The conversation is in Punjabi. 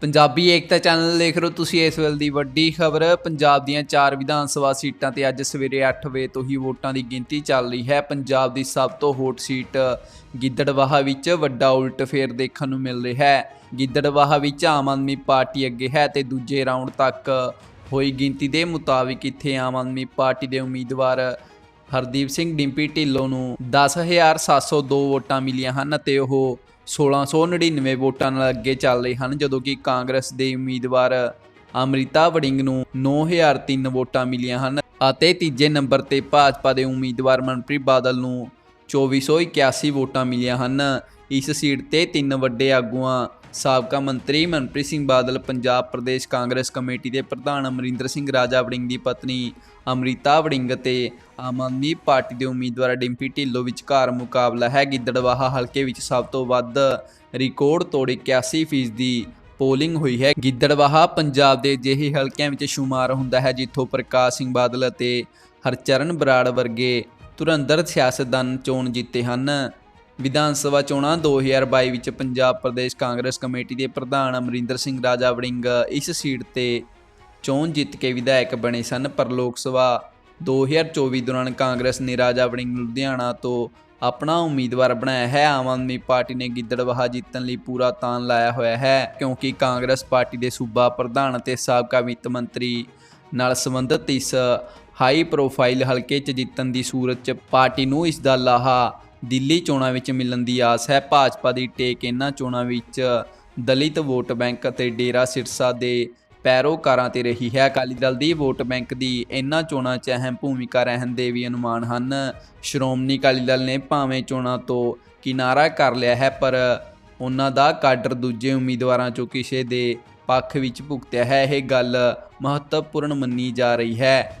ਪੰਜਾਬੀ ਏਕਤਾ ਚੈਨਲ ਦੇਖ ਰਹੇ ਤੁਸੀਂ ਇਸ ਵੇਲੇ ਦੀ ਵੱਡੀ ਖਬਰ। ਪੰਜਾਬ ਦੀਆਂ ਚਾਰ ਵਿਧਾਨ ਸਭਾ ਸੀਟਾਂ ਤੇ ਅੱਜ ਸਵੇਰੇ 8 ਵਜੇ ਤੋਂ ਹੀ ਵੋਟਾਂ ਦੀ ਗਿਣਤੀ ਚੱਲ ਰਹੀ ਹੈ। ਪੰਜਾਬ ਦੀ ਸਭ ਤੋਂ ਹੌਟ ਸੀਟ ਗਿੱਦੜਵਾਹਾ ਵਿੱਚ ਵੱਡਾ ਉਲਟ ਫੇਰ ਦੇਖਣ ਨੂੰ ਮਿਲ ਰਿਹਾ ਹੈ। ਗਿੱਦੜਵਾਹਾ ਵਿੱਚ ਆਮ ਆਦਮੀ ਪਾਰਟੀ ਅੱਗੇ ਹੈ ਤੇ ਦੂਜੇ ਰਾਊਂਡ ਤੱਕ ਹੋਈ ਗਿਣਤੀ ਦੇ ਮੁਤਾਬਿਕ ਇੱਥੇ ਆਮ ਆਦਮੀ ਪਾਰਟੀ ਦੇ ਉਮੀਦਵਾਰ ਹਰਦੀਪ ਸਿੰਘ, ਡਿੰਪੀ ਢਿੱਲੋਂ ਨੂੰ 10702 ਵੋਟਾਂ ਮਿਲੀਆਂ ਹਨ ਅਤੇ ਉਹ 1699 ਵੋਟਾਂ ਨਾਲ ਅੱਗੇ ਚੱਲ ਰਹੇ ਹਨ, ਜਦੋਂ ਕਿ ਕਾਂਗਰਸ ਦੇ ਉਮੀਦਵਾਰ ਅਮ੍ਰਿਤਾ ਵੜਿੰਗ ਨੂੰ 9003 ਵੋਟਾਂ ਮਿਲੀਆਂ ਹਨ ਅਤੇ ਤੀਜੇ ਨੰਬਰ ਤੇ ਭਾਜਪਾ ਦੇ ਉਮੀਦਵਾਰ ਮਨਪ੍ਰੀਤ ਬਾਦਲ ਨੂੰ 2481 ਵੋਟਾਂ ਮਿਲੀਆਂ ਹਨ। ਇਸ ਸੀਟ ਤੇ ਤਿੰਨ ਵੱਡੇ ਆਗੂਆਂ ਸਾਬਕਾ ਮੰਤਰੀ ਮਨਪ੍ਰੀਤ ਸਿੰਘ ਬਾਦਲ, ਪੰਜਾਬ ਪ੍ਰਦੇਸ਼ ਕਾਂਗਰਸ ਕਮੇਟੀ ਦੇ ਪ੍ਰਧਾਨ ਅਮਰਿੰਦਰ ਸਿੰਘ, ਰਾਜਾ ਵੜਿੰਗ ਦੀ ਪਤਨੀ ਅਮ੍ਰਿਤਾ ਵੜਿੰਗ ਅਤੇ ਆਮ ਆਦਮੀ ਪਾਰਟੀ ਦੇ ਉਮੀਦਵਾਰ ਡਿੰਪੀ ਢਿੱਲੋਂ ਵਿਚਕਾਰ ਮੁਕਾਬਲਾ ਹੈ। ਗਿੱਦੜਵਾਹਾ ਹਲਕੇ ਵਿੱਚ ਸਭ ਤੋਂ ਵੱਧ ਰਿਕਾਰਡ ਤੋੜ 81% ਫੀਸਦੀ ਪੋਲਿੰਗ ਹੋਈ ਹੈ। ਗਿੱਦੜਵਾਹਾ ਪੰਜਾਬ ਦੇ ਅਜਿਹੇ ਹਲਕਿਆਂ ਵਿੱਚ ਸ਼ੁਮਾਰ ਹੁੰਦਾ ਹੈ, ਜਿੱਥੋਂ ਪ੍ਰਕਾਸ਼ ਸਿੰਘ ਬਾਦਲ ਅਤੇ ਹਰਚਰਨ ਬਰਾੜ ਵਰਗੇ ਧੁਰੰਦਰ ਸਿਆਸਤਦਾਨ ਚੋਣ ਜਿੱਤੇ ਹਨ। ਵਿਧਾਨ ਸਭਾ ਚੋਣਾਂ 2022 ਵਿੱਚ ਪੰਜਾਬ ਪ੍ਰਦੇਸ਼ ਕਾਂਗਰਸ ਕਮੇਟੀ ਦੇ ਪ੍ਰਧਾਨ ਅਮਰਿੰਦਰ ਸਿੰਘ ਰਾਜਾ ਵੜਿੰਗ ਇਸ ਸੀਟ ਤੇ ਚੋਣ ਜਿੱਤ ਕੇ ਵਿਧਾਇਕ ਬਣੇ ਸਨ, ਪਰ ਲੋਕ ਸਭਾ 2024 ਦੌਰਾਨ ਕਾਂਗਰਸ ਨੇ ਰਾਜਾ ਵੜਿੰਗ ਲੁਧਿਆਣਾ ਤੋਂ ਆਪਣਾ ਉਮੀਦਵਾਰ ਬਣਾਇਆ ਹੈ। ਆਮ ਆਦਮੀ ਪਾਰਟੀ ਨੇ ਗਿੱਦੜਵਾਹਾ ਜਿੱਤਣ ਲਈ ਪੂਰਾ ਤਾਨ ਲਾਇਆ ਹੋਇਆ ਹੈ, ਕਿਉਂਕਿ ਕਾਂਗਰਸ ਪਾਰਟੀ ਦੇ ਸੂਬਾ ਪ੍ਰਧਾਨ ਅਤੇ ਸਾਬਕਾ ਵਿੱਤ ਮੰਤਰੀ ਨਾਲ ਸੰਬੰਧਿਤ ਇਸ ਹਾਈ ਪ੍ਰੋਫਾਈਲ ਹਲਕੇ 'ਚ ਜਿੱਤਣ ਦੀ ਸੂਰਤ 'ਚ ਪਾਰਟੀ ਨੂੰ ਇਸ ਦਾ ਲਾਹਾ ਦਿੱਲੀ ਚੋਣਾਂ ਵਿੱਚ ਮਿਲਣ ਦੀ ਆਸ ਹੈ। ਭਾਜਪਾ ਦੀ ਟੇਕ ਇਹਨਾਂ ਚੋਣਾਂ ਵਿੱਚ ਦਲਿਤ ਵੋਟ ਬੈਂਕ ਅਤੇ ਡੇਰਾ ਸਿਰਸਾ ਦੇ ਪੈਰੋਕਾਰਾਂ ਤੇ ਰਹੀ ਹੈ। ਅਕਾਲੀ ਦਲ ਦੀ ਵੋਟ ਬੈਂਕ ਦੀ ਇਹਨਾਂ ਚੋਣਾਂ 'ਚ ਅਹਿਮ ਭੂਮਿਕਾ ਰਹਿਣ ਦੇ ਵੀ ਅਨੁਮਾਨ ਹਨ। ਸ਼੍ਰੋਮਣੀ ਅਕਾਲੀ ਦਲ ਨੇ ਭਾਵੇਂ ਚੋਣਾਂ ਤੋਂ ਕਿਨਾਰਾ ਕਰ ਲਿਆ ਹੈ, ਪਰ ਉਹਨਾਂ ਦਾ ਕਾਡਰ ਦੂਜੇ ਉਮੀਦਵਾਰਾਂ 'ਚੋਂ ਕਿਸੇ ਦੇ ਪੱਖ ਵਿੱਚ ਭੁਗਤਿਆ ਹੈ। ਇਹ ਗੱਲ ਮਹੱਤਵਪੂਰਨ ਮੰਨੀ ਜਾ ਰਹੀ ਹੈ।